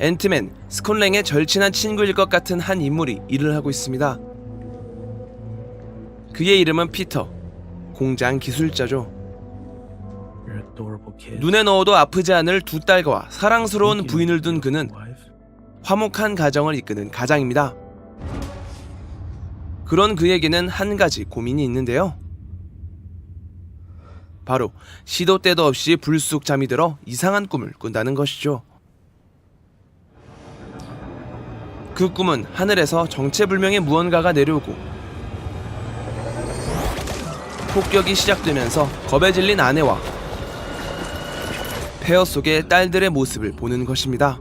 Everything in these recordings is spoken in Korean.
앤트맨 스콘랭의 절친한 친구일 것 같은 한 인물이 일을 하고 있습니다. 그의 이름은 피터, 공장 기술자죠. 눈에 넣어도 아프지 않을 두 딸과 사랑스러운 부인을 둔 그는 화목한 가정을 이끄는 가장입니다. 그런 그에게는 한 가지 고민이 있는데요. 바로 시도 때도 없이 불쑥 잠이 들어 이상한 꿈을 꾼다는 것이죠. 그 꿈은 하늘에서 정체불명의 무언가가 내려오고 폭격이 시작되면서 겁에 질린 아내와 폐허 속의 딸들의 모습을 보는 것입니다.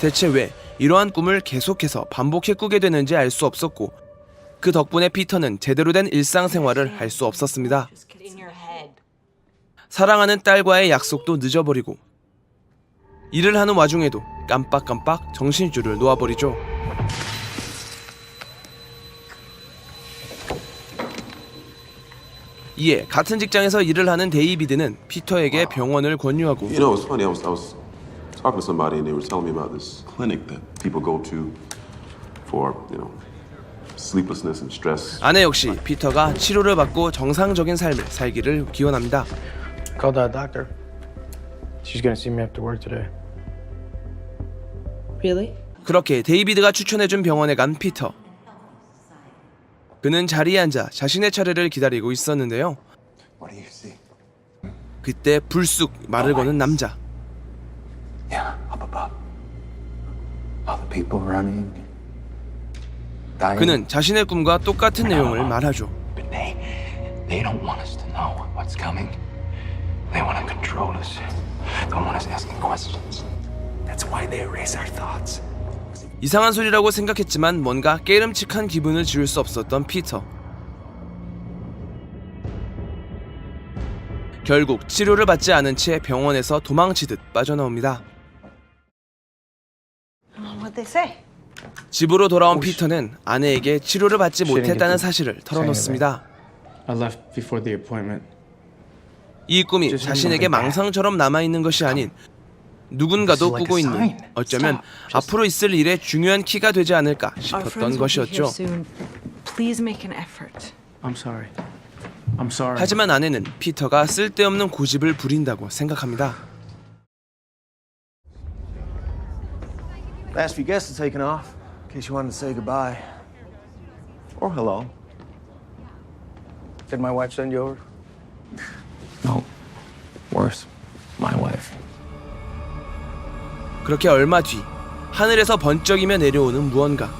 대체 왜 이러한 꿈을 계속해서 반복해 꾸게 되는지 알 수 없었고 그 덕분에 피터는 제대로 된 일상생활을 할 수 없었습니다. 사랑하는 딸과의 약속도 늦어버리고 일을 하는 와중에도 깜빡깜빡 정신줄을 놓아버리죠. 이에 같은 직장에서 일을 하는 데이비드는 피터에게 병원을 권유하고 You know, it's funny. I was I was talking to somebody, and they were telling me about this clinic that people go to for you know sleeplessness and stress. 아내 역시 피터가 치료를 받고 정상적인 삶을 살기를 기원합니다. Doctor. She's gonna see me after work today. Really? 그렇게 데이비드가 추천해준 병원에 간 피터. 그는 자리에 앉아 자신의 차례를 기다리고 있었는데요. What do you see? 그때 불쑥 말을 거는 남자. Yeah, up above. All the people running. Dying. 그는 자신의 꿈과 똑같은 내용을 말하죠. But they, they don't want us to know what's coming. They want to control us. Questions. That's why they erase our thoughts. 이상한 소리라고 생각했지만 뭔가 깨름칙한 기분을 지울 수 없었던 피터. 결국 치료를 받지 않은 채 병원에서 도망치듯 빠져나옵니다. What'd they say? 집으로 돌아온 피터는 아내에게 치료를 받지 못했다는 사실을 털어놓습니다. I left before the appointment. 이 꿈이 자신에게. 망상처럼 남아있는 것이 아닌 누군가도 꾸고 있는. 어쩌면 앞으로 있을 일에 중요한 키가 되지 않을까 싶었던 것이었죠. 하지만 아내는 피터가 쓸데없는 고집을 부린다고 생각합니다. Last few guests are taken off, in case you wanted to say goodbye. Or hello. Did my wife send you over? 그렇게 얼마 뒤 하늘에서 번쩍이며 내려오는 무언가.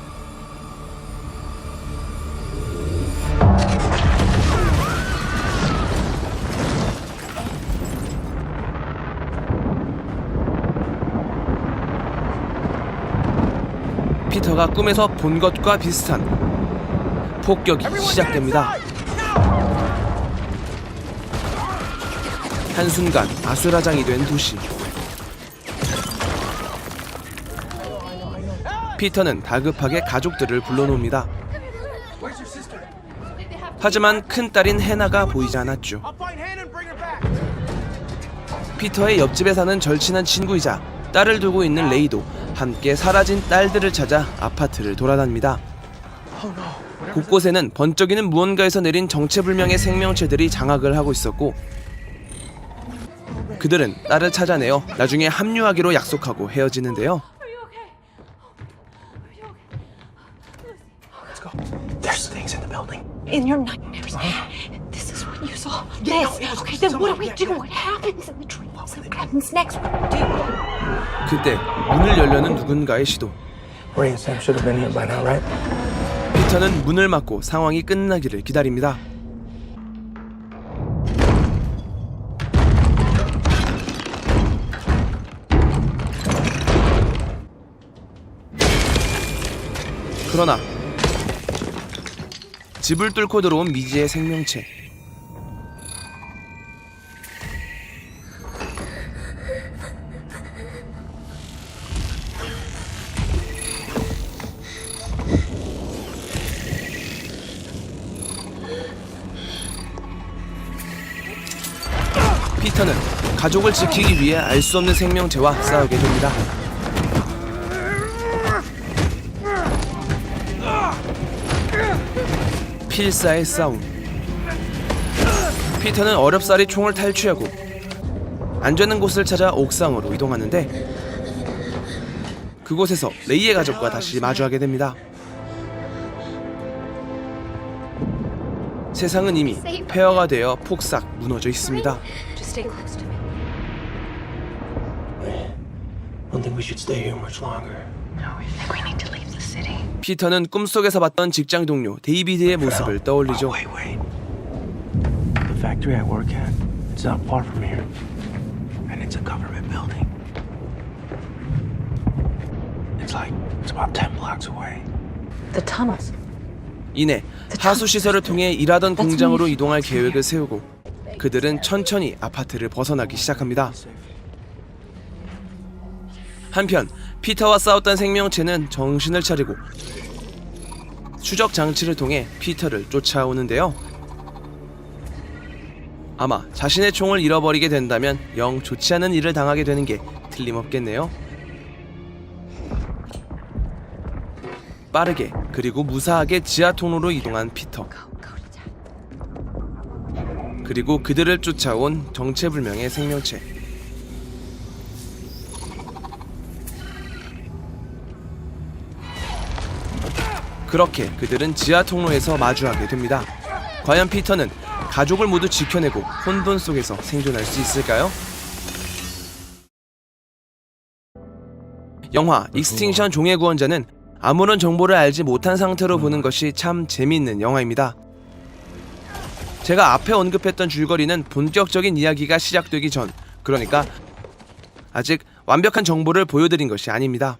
피터가 꿈에서 본 것과 비슷한 폭격이 시작됩니다. 한순간 아수라장이 된 도시. 피터는 다급하게 가족들을 불러놓습니다. 하지만 큰 딸인 해나가 보이지 않았죠. 피터의 옆집에 사는 절친한 친구이자 딸을 두고 있는 레이도 함께 사라진 딸들을 찾아 아파트를 돌아다닙니다. 곳곳에는 번쩍이는 무언가에서 내린 정체불명의 생명체들이 장악을 하고 있었고 그들은 딸을 찾아내어 나중에 합류하기로 약속하고 헤어지는데요. In your nightmares. This is what you saw. Yes. Okay, then what do we do? What happens in the dreams? What happens next? What do we do? 그때 문을 열려는 누군가의 시도. Ray and Sam should have been here by now, right? 피터는 문을 막고 상황이 끝나기를 기다립니다. 그러나 집을 뚫고 들어온 미지의 생명체. 피터는 가족을 지키기 위해 알 수 없는 생명체와 싸우게 됩니다. 필사의 싸움. 피터는 어렵사리 총을 탈취하고 안전한 곳을 찾아 옥상으로 이동하는데 그곳에서 레이의 가족과 다시 마주하게 됩니다. 세상은 이미 폐허가 되어 폭삭 무너져 있습니다. No, I think we need to leave the city. 피터는 꿈속에서 봤던 직장 동료 데이비드의 모습을 떠올리죠. Wait, wait. The factory I work at, it's not far from here. And it's a government building. It's like, it's about 10 blocks away. The tunnels. 이내 하수 시설을 통해 일하던 공장으로 이동할 계획을 세우고 그들은 천천히 아파트를 벗어나기 시작합니다. 한편 피터와 싸웠던 생명체는 정신을 차리고 추적 장치를 통해 피터를 쫓아오는데요. 아마 자신의 총을 잃어버리게 된다면 영 좋지 않은 일을 당하게 되는 게 틀림없겠네요. 빠르게 그리고 무사하게 지하 통로로 이동한 피터. 그리고 그들을 쫓아온 정체불명의 생명체. 그렇게 그들은 지하 통로에서 마주하게 됩니다. 과연 피터는 가족을 모두 지켜내고 혼돈 속에서 생존할 수 있을까요? 영화 익스팅션 종의 구원자는 아무런 정보를 알지 못한 상태로 보는 것이 참 재미있는 영화입니다. 제가 앞에 언급했던 줄거리는 본격적인 이야기가 시작되기 전, 그러니까 아직 완벽한 정보를 보여드린 것이 아닙니다.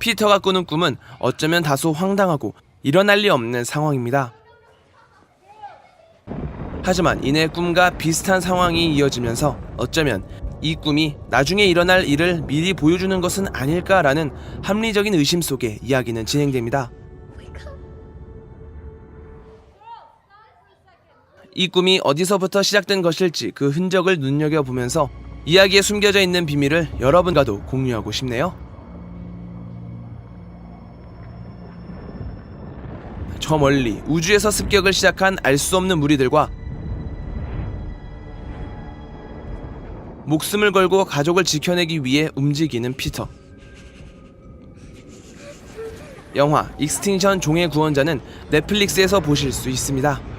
피터가 꾸는 꿈은 어쩌면 다소 황당하고 일어날 리 없는 상황입니다. 하지만 이내 꿈과 비슷한 상황이 이어지면서 어쩌면 이 꿈이 나중에 일어날 일을 미리 보여주는 것은 아닐까라는 합리적인 의심 속에 이야기는 진행됩니다. 이 꿈이 어디서부터 시작된 것일지 그 흔적을 눈여겨보면서 이야기에 숨겨져 있는 비밀을 여러분과도 공유하고 싶네요. 저 멀리 우주에서 습격을 시작한 알 수 없는 무리들과 목숨을 걸고 가족을 지켜내기 위해 움직이는 피터. 영화 익스팅션 종의 구원자는 넷플릭스에서 보실 수 있습니다.